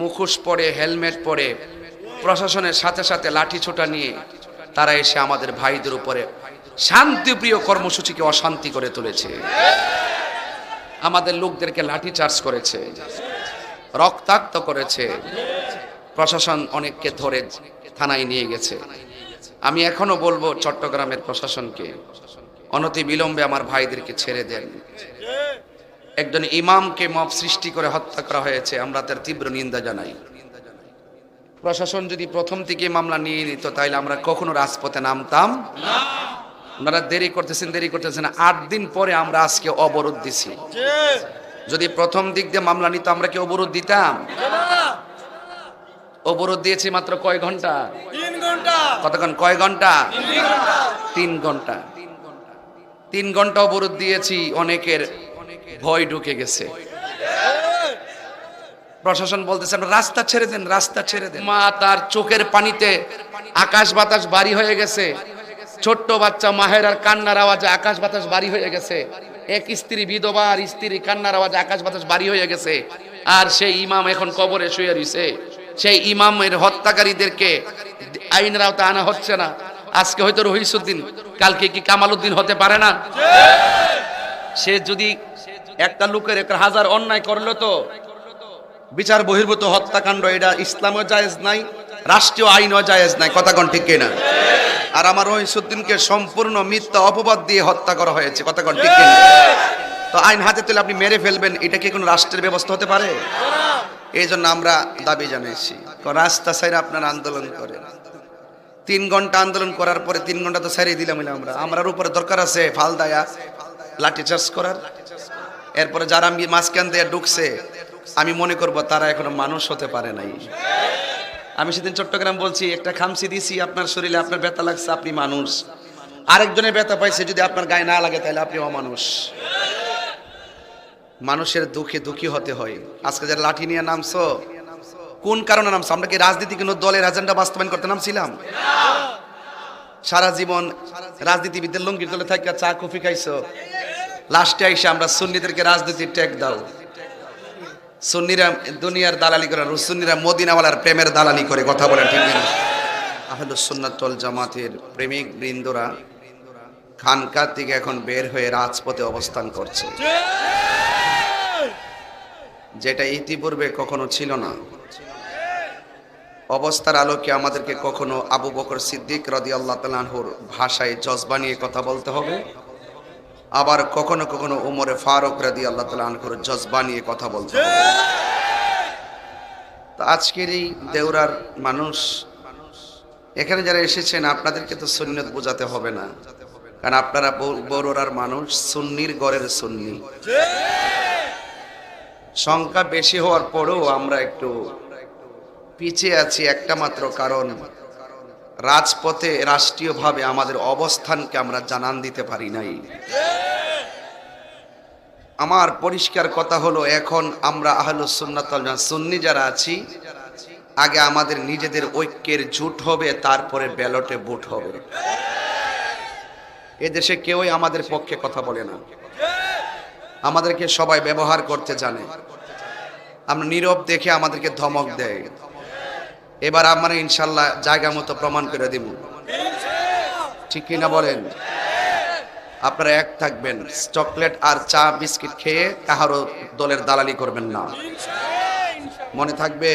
মুখোশ পরে, হেলমেট পরে, প্রশাসনের সাথে সাথে লাঠি ছোটা নিয়ে তারা এসে আমাদের ভাইদের উপরে শান্তিপ্রিয় কর্মসূচিকে অশান্তি করে তুলেছে। আমাদের লোকদেরকে লাঠি চার্জ করেছে, রক্তাক্ত করেছে। প্রশাসন অনেককে ধরে থানায় নিয়ে গেছে। আমি এখনও বলব, চট্টগ্রামের প্রশাসনকে অনতি বিলম্বে আমার ভাইদেরকে ছেড়ে দেন। একজন ইমামকে মব সৃষ্টি করে হত্যা করা হয়েছে আমরা তার তীব্র নিন্দা জানাই। প্রশাসন যদি প্রথম থেকে মামলা নিয়ে নিত তাহলে আমরা কখনো রাজপথে নামতাম ওনারা দেরি করতেছেন দেরি করতেছেন আট দিন পরে আমরা আজকে অবরোধ দিছি। যদি প্রথম দিক দিয়ে মামলা নিত আমরা কি অবরোধ দিতাম? অবরোধ দিয়েছি মাত্র কয় ঘণ্টা। কতক্ষণ? কয় ঘণ্টা? তিন ঘণ্টা। তিন ঘণ্টা অবরোধ দিয়েছি অনেকের ভয় ঢুকে গেছে। প্রশাসন বলতেছে "আপনারা রাস্তা ছেড়ে দেন রাস্তা ছেড়ে দেন। মা তার চোখের পানিতে আকাশ বাতাস বাড়ি হয়ে গেছে। ছোট্ট বাচ্চা মাহের আর কান্নার আওয়াজে আকাশ বাতাস বাড়ি হয়ে গেছে। এক স্ত্রী বিধবা আর স্ত্রী কান্নার আওয়াজে আকাশ বাতাস বাড়ি হয়ে গেছে। আর সেই ইমাম এখন কবরে শুয়ে রইছে। সেই ইমামের হত্যাকারীদেরকে আইনের আওতায় আনা হচ্ছে না। আজকে হয়তো রহিসুদ্দিন কালকে কি কামালউদ্দিন হতে পারে না? সে যদি একটা লোকের একটা হাজার অন্যায় করল তো বিচার বহির্ভূত হত্যাকাণ্ড, এটা ইসলামও জায়েজ নাই, রাষ্ট্রীয় আইনও জায়েজ নাই, কথা কোন ঠিক কিনা? আর আমার রহিসুদ্দিনকে সম্পূর্ণ মিথ্যা অপবাদ দিয়ে হত্যা করা হয়েছে, কথা কোন ঠিক কিনা? তো আইন হাতে তুলে আপনি মেরে ফেলবেন, এটা কি কোনো রাষ্ট্রের ব্যবস্থা হতে পারে? এই জন্য আমরা দাবি জানিয়েছি রাস্তা সাইড আপনারা আন্দোলন করেন। তিন ঘণ্টা আন্দোলন করার পরে তিন ঘণ্টা তো সারিয়ে দিলাম আমরা, আমরার উপরে দরকার আছে ফাল দায়া লাঠি চার্জ করার। এরপরে যারা আমি মাঝখান দিয়ে ঢুকছে, আমি মনে করব তারা এখনও মানুষ হতে পারে নাই। আমি সেদিন চট্টগ্রাম বলছি, একটা খামসি দিছি, আপনার শরীরে আপনার ব্যথা লাগছে, আপনি মানুষ। আরেকজনের ব্যথা পাইছে, যদি আপনার গায়ে না লাগে, তাহলে আপনি অমানুষ মানুষের দুঃখে দুঃখী হতে হয়। আজকে যারা লাঠি নিয়ে নামছো, কোন কারণে নামছো? আমরা কি রাজনীতি কোনো দলের এজেন্ডা বাস্তবায়ন করতে নামছিলাম? সারা জীবন রাজনীতিবিদদের লঙ্গির দলে থাকা চা, কফি খাইছো। লাস্টে আইসা আমরা সুন্নিদেরকে রাজনীতির ট্যাগ দাও। সুন্নিরা দুনিয়ার দালালি করে সুন্নিরা মদিনাওয়ালার প্রেমের দালালি করে, কথা বলেন ঠিক না আহলুস সুন্নাতল জামাতের প্রেমিক বৃন্দরা খানকা থেকে এখন বের হয়ে রাজপথে অবস্থান করছে। যেটা ইতিপূর্বে কখনো ছিল না। অবস্থার আলোকে আমাদেরকে কখনো আবু বকর সিদ্দিক রদি আল্লাহ তালাহুর ভাষায় জজবা নিয়ে কথা বলতে হবে। আবার কখনো কখনো উমরে ফারুক রাদি আল্লাহ তালাহুর জজবা নিয়ে কথা বলতে আজকের এই দেউরার মানুষ, এখানে যারা এসেছেন, আপনাদেরকে তো সুন্নত বোঝাতে হবে না। কারণ আপনারা বড়রার মানুষ, সুন্নির গড়ের সুন্নি। সংখ্যা বেশি হওয়ার পরেও আমরা একটু পিছিয়ে আছি, একটা মাত্র কারণ রাজপথে রাষ্ট্রীয়ভাবে আমাদের অবস্থানকে আমরা জানান দিতে পারি নাই। আমার পরিষ্কার কথা হলো, এখন আমরা আহলুস সুন্নাতল সুন্নি যারা আছি, আগে আমাদের নিজেদের ঐক্যের জুট হবে, তারপরে ব্যালটে বুট হবে। এদেশে কেউই আমাদের পক্ষে কথা বলে না। আমাদেরকে সবাই ব্যবহার করতে জানে। আমরা নীরব দেখে আমাদেরকে ধমক দেয়। এবার আমরা ইনশাল্লাহ জায়গা মতো প্রমাণ করে দিব। ঠিক কিনা বলেন? আপনারা এক থাকবেন, চকলেট আর চা, বিস্কিট খেয়ে কাহারও দলের দালালি করবেন না। মনে থাকবে?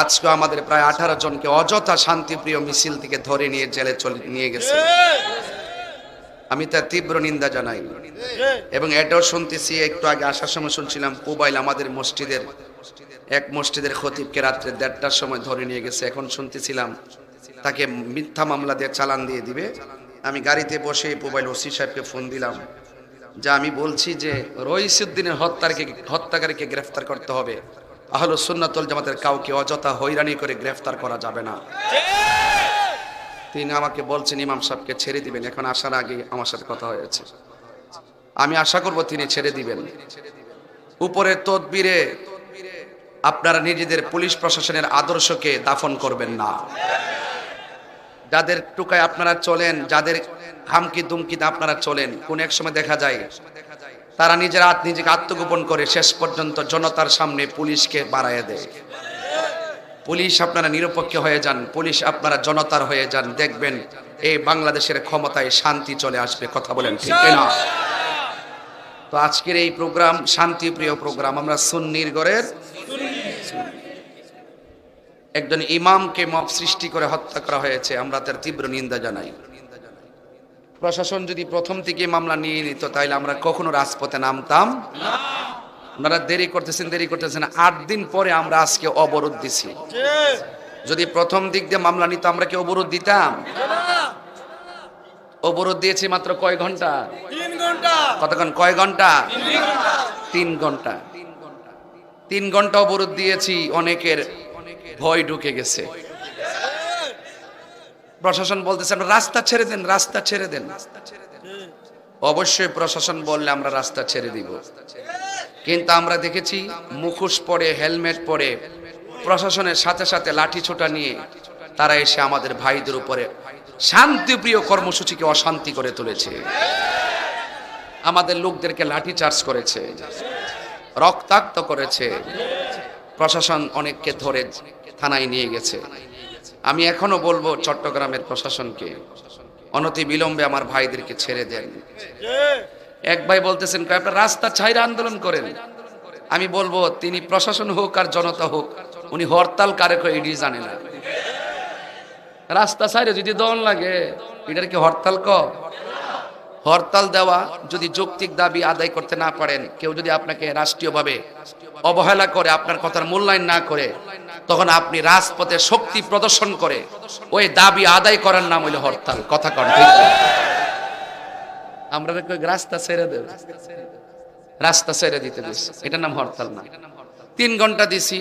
আজকে আমাদের প্রায় আঠারো জনকে অযথা শান্তিপ্রিয় মিছিল থেকে ধরে নিয়ে জেলে চলে নিয়ে গেছে। আমি তার তীব্র নিন্দা জানাই। এবং এটাও শুনতেছি, একটু আগে আসার সময় শুনছিলাম মোবাইল আমাদের মসজিদের, এক মসজিদের খতিবকে রাত্রে দেড়টার সময় ধরে নিয়ে গেছে। এখন শুনতেছিলাম, তাকে মিথ্যা মামলা দিয়ে চালান দিয়ে দিবে। আমি গাড়িতে বসে মোবাইল ওসি সাহেবকে ফোন দিলাম, যা আমি বলছি যে, রইসুদ্দিনের হত্যাকে হত্যাকারীকে গ্রেফতার করতে হবে। আহল সুন্নাতুল জামাতের কাউকে অযথা হয়রানি করে গ্রেফতার করা যাবে না। তিনি আমাকে বলছেন, ইমাম সাহেবকে ছেড়ে দিবেন। এখন আসার আগে আমার সাথে কথা হয়েছে। আমি আশা করব তিনি ছেড়ে দিবেন। উপরের তদবিরে আপনারা নিজেদের পুলিশ প্রশাসনের আদর্শকে দাফন করবেন না। যাদের টুকায় আপনারা চলেন, যাদের হামকি দুমকিতে আপনারা চলেন, কোন এক সময় দেখা যায় তারা নিজের নিজেকে আত্মগোপন করে শেষ পর্যন্ত জনতার সামনে পুলিশকে বাড়ায় দেয়। পুলিশ আপনারা নিরপেক্ষ হয়ে যান পুলিশ আপনারা জনতার হয়ে যান দেখবেন এই বাংলাদেশের ক্ষমতায় শান্তি চলে আসবে কথা বলেন ঠিক না তো আজকের এই প্রোগ্রাম শান্তিপ্রিয় প্রোগ্রাম আমরা সুন্নির গড়ের একজন ইমামকে মব সৃষ্টি করে হত্যা করা হয়েছে আমরা তার তীব্র নিন্দা জানাই। প্রশাসন যদি প্রথম থেকে মামলা নিয়ে নিত তাহলে আমরা কখনো রাজপথে নামতাম আপনারা দেরি করতেছেন দেরি করতেছেন আট দিন পরে আমরা আজকে অবরোধ দিছি। যদি প্রথম দিক দিয়ে মামলা নিত আমরা কি অবরোধ দিতাম? অবরোধ দিয়েছি মাত্র কয় ঘণ্টা? কতক্ষণ? কয় ঘণ্টা? তিন ঘণ্টা। তিন ঘণ্টা। অবরোধ দিয়েছি অনেকের ভয় ঢুকে গেছে। প্রশাসন বলতেছে আমরা রাস্তা ছেড়ে দেন রাস্তা ছেড়ে দেন। অবশ্যই প্রশাসন বললে আমরা রাস্তা ছেড়ে দিব। কিন্তু আমরা দেখেছি মুখোশ পরে, হেলমেট পরে, প্রশাসনের সাথে সাথে লাঠি ছোটা নিয়ে তারা এসে আমাদের ভাইদের উপরে শান্তিপ্রিয় কর্মসূচিকে অশান্তি করে তুলেছে। আমাদের লোকদেরকে লাঠি চার্জ করেছে, রক্তাক্ত করেছে। প্রশাসন অনেককে ধরে থানায় নিয়ে গেছে। আমি এখনও বলব চট্টগ্রামের প্রশাসনকে অনতি বিলম্বে আমার ভাইদেরকে ছেড়ে দেন। এক ভাই বলতেছেন আপনার রাস্তা ছাইরা আন্দোলন করেন। আমি বলব, তিনি প্রশাসন হোক আর জনতা হোক, উনি হরতাল কারে এটি জানে না। রাস্তা ছাইরে যদি দন লাগে, এটার কি হরতাল ক? হরতাল দেওয়া যদি যৌক্তিক দাবি আদায় করতে না পারেন, কেউ যদি আপনাকে রাষ্ট্রীয়ভাবে অবহেলা করে, আপনার কথার মূল্যায়ন না করে, তখন আপনি রাজপথে শক্তি প্রদর্শন করে, ওই দাবি আদায় করার নাম হইল হরতাল। কথা কন, ঠিক না? আমরা রাস্তা ছেড়ে দেব। রাস্তা ছেড়ে দিতে দিছি এটার নাম হরতাল না। তিন ঘণ্টা দিছি।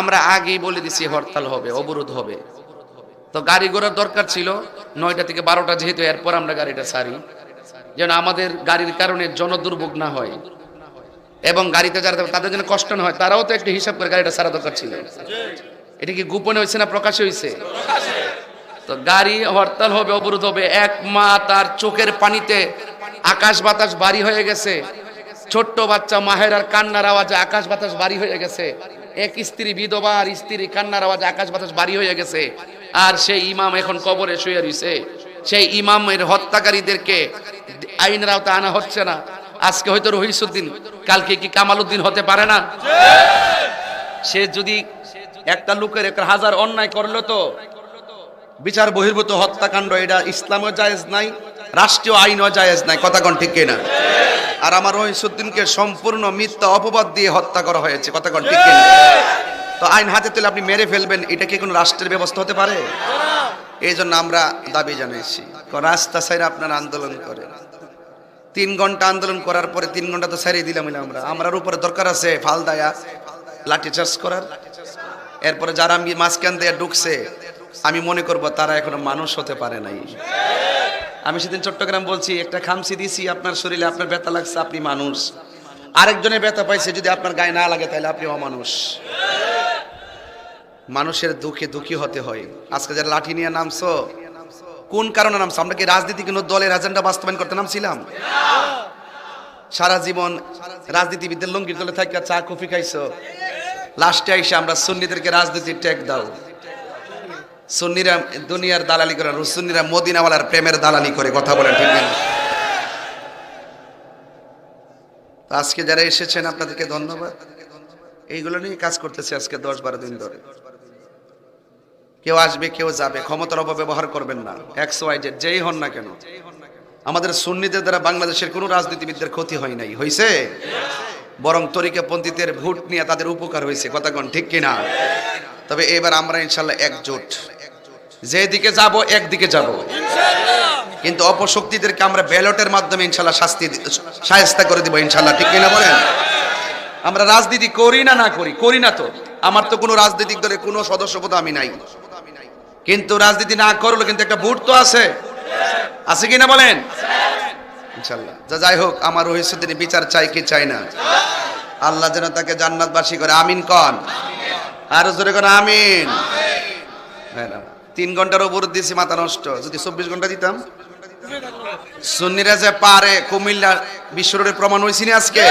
আমরা আগেই বলে দিছি, হরতাল হবে, অবরোধ হবে। তো গাড়ি ঘোড়ার দরকার ছিল। নয়টা থেকে বারোটা যেহেতু, এরপর আমরা গাড়িটা সারি যেন আমাদের গাড়ির কারণে জনদুর্ভোগ না হয়। এবং গাড়িতে যারা তাদের জন্য কষ্ট না হয়। তারাও তো একটু হিসাব করে গাড়িটা সারা দরকার ছিল। এটা কি গোপনে হয়েছে না প্রকাশে হয়েছে? তো গাড়ি হরতাল হবে, অবরোধ হবে। এক মা তার চোখের পানিতে আকাশ বাতাস বাড়ি হয়ে গেছে। ছোট্ট বাচ্চা মাহের আর কান্নার আওয়াজে আকাশ বাতাস বাড়ি হয়ে গেছে। এক স্ত্রী বিধবা আর স্ত্রী কান্নার আওয়াজে আকাশ বাতাস বাড়ি হয়ে গেছে। আর সেই ইমাম এখন কবরে শুয়ে রয়েছে সেই ইমামের হত্যাকারীদেরকে আইনের আওতায় আনা হচ্ছে না। আজকে হয়তো রহিসুদ্দিন, কালকে কি কামালউদ্দিন হতে পারে না? সে যদি একটা লোকের একটা হাজার অন্যায় করল তো বিচার বহির্ভূত হত্যাকাণ্ড, এটা ইসলামও জায়েজ নাই, রাষ্ট্রীয় আইনও জায়েজ নাই, কথা কোন ঠিক না আর আমার রহিসুদ্দিনকে সম্পূর্ণ মিথ্যা অপবাদ দিয়ে হত্যা করা হয়েছে, কথা কোন ঠিক না তো আইন হাতে তুলে আপনি মেরে ফেলবেন, এটা কি কোনো রাষ্ট্রের ব্যবস্থা হতে পারে? এই জন্য আমরা দাবি জানাইছি রাস্তা সাইড আপনারা আন্দোলন করেন। তিন ঘণ্টা আন্দোলন করার পরে তিন ঘণ্টা তো সারিয়ে দিলাম আমরা। আমরার উপরে দরকার আছে ফাল দায়া লাঠি চার্জ করার। এরপরে যারা মাঝখান দিয়ে ঢুকছে আমি মনে করব তারা এখনও মানুষ হতে পারে নাই। আমি সেদিন চট্টগ্রাম বলছি, একটা খামসি দিছি, আপনার শরীরে আপনার ব্যথা লাগছে, আপনি মানুষ। আরেকজনের ব্যথা পাইছে, যদি আপনার গায়ে না লাগে, তাহলে আপনি অমানুষ। মানুষের দুঃখে দুঃখী হতে হয়। আজকে যারা লাঠি নিয়ে নামছো, কোন কারণে নামছো? আমরা কি রাজনীতি কোনো দলের এজেন্ডা বাস্তবায়ন করতে নামছিলাম? সারা জীবন রাজনীতিবিদদের লঙ্গির দলে থাকা চা, কফি খাইছো। লাস্টে আইসে আমরা সুন্নিদেরকে রাজনীতির ট্যাগ দাও। সুন্নিরা দুনিয়ার দালালি করে সুন্নিরা মদিনাওয়ালার প্রেমের দালালি করে, কথা বলেন ঠিক আজকে যারা এসেছেন, আপনাদেরকে ধন্যবাদ। এইগুলো নিয়ে কাজ করতেছে আজকে দশ বারো দিন ধরে। কেউ আসবে, কেউ যাবে, ক্ষমতার অপব্যবহার করবেন না এক্স ওয়াই জেড যেই হন না কেন। আমাদের সুন্নিদের দ্বারা বাংলাদেশের কোনো রাজনীতিবিদদের ক্ষতি হয় নাই। হয়েছে বরং তরিকা পন্থীদের ভোট নিয়ে তাদের উপকার হয়েছে কথা কোন ঠিক কিনা? তবে এবার আমরা ইনশাল্লাহ একজোট। যেদিকে যাব, একদিকে যাব। কিন্তু অপশক্তিদেরকে আমরা ব্যালটের মাধ্যমে ইনশাল্লাহ শাস্তি সায়স্তা করে দিব ইনশাল্লাহ। ঠিক কিনা বলেন? আমরা রাজনীতি করি না না করি? করি না তো। আমার তো কোনো রাজনৈতিক দলের কোনো সদস্যপদ আমি নাই। কিন্তু রাজনীতি না করল কিন্তু একটা ভোট তো আছে। আছে কি না বলেন? ইনশাল্লাহ। যা যাই হোক, আমার রহিসুদ্দিন বিচার চাই কি চাই না। আল্লাহ যেন তাকে জান্নাতবাসী করে। আমিন কন। আর জোরে করে আমিন। হ্যাঁ। তিন ঘণ্টার উপর দিয়েছি মাথা নষ্ট। যদি চব্বিশ ঘণ্টা দিতাম। সুন্নিরা যে পারে কুমিল্লা বিশ্ব রোডে প্রমাণ হয়েছি না আজকে?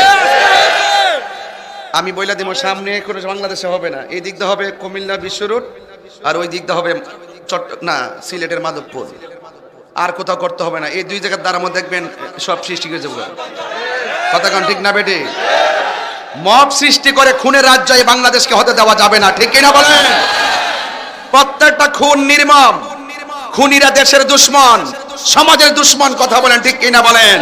আমি বইলা দিব সামনে কোনো বাংলাদেশে হবে না। এই দিকটা হবে কুমিল্লা বিশ্ব রোড, আর ওই দিকটা হবে চট্ট না, সিলেটের মাধবপুর। আর কোথাও করতে হবে না। এই দুই জায়গার দ্বারা মধ্যে দেখবেন সব সৃষ্টি করে যাব। কথা কান ঠিক না, বেটে? মব সৃষ্টি করে খুনের রাজ্য এই বাংলাদেশকে হতে দেওয়া যাবে না। ঠিক কিনা বলেন? প্রত্যেকটা খুন নির্মম। খুনিরা দেশের দুশ্মন সমাজের দুশ্মন কথা বলেন ঠিক কিনা বলেন?